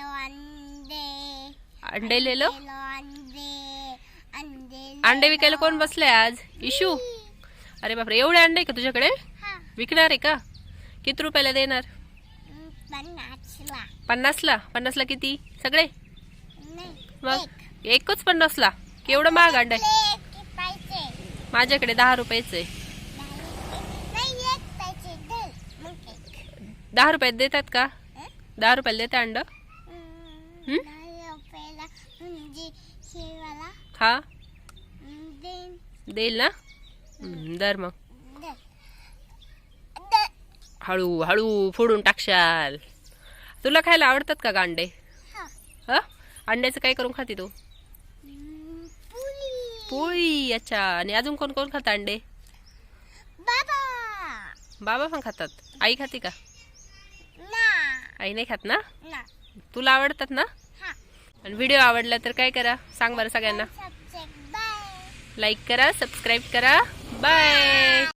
अंडे अंडे लेलो लो अंडे अंडे अंडे विकायला कोण बसलाय आज? इशू? अरे बापरे एवढे अंडे का तुझ्याकडे? विकणार आहे का? किती रुपयाला देणार? पन्नासला. पन्नासला? पन्नासला किती? सगळे? मग? एकच पन्नासला? केवढं महाग अंडे? माझ्याकडे दहा रुपयाचं दहा रुपयात देतात का? दहा रुपयाला देते अंड हम्म, दहा रुपयाला म्हणजे शेवाला हा देईल ना? दर मग. हळू हळू फोडून टाकशाल. तुला खायला आवडतात का ग अंडे हा? ह अंड्याचं काय करून खाते तू? पोळी अच्छा. आणि अजून कोण कोण खातं अंडे? बाबा बाबा पण खातात. आई खाते का? ना. आई नाही खात ना. तुला आवडतात ना? आणि व्हिडिओ आवडला तर काय करा? सांग बरं सगळ्यांना. लाईक करा सबस्क्राईब करा. बाय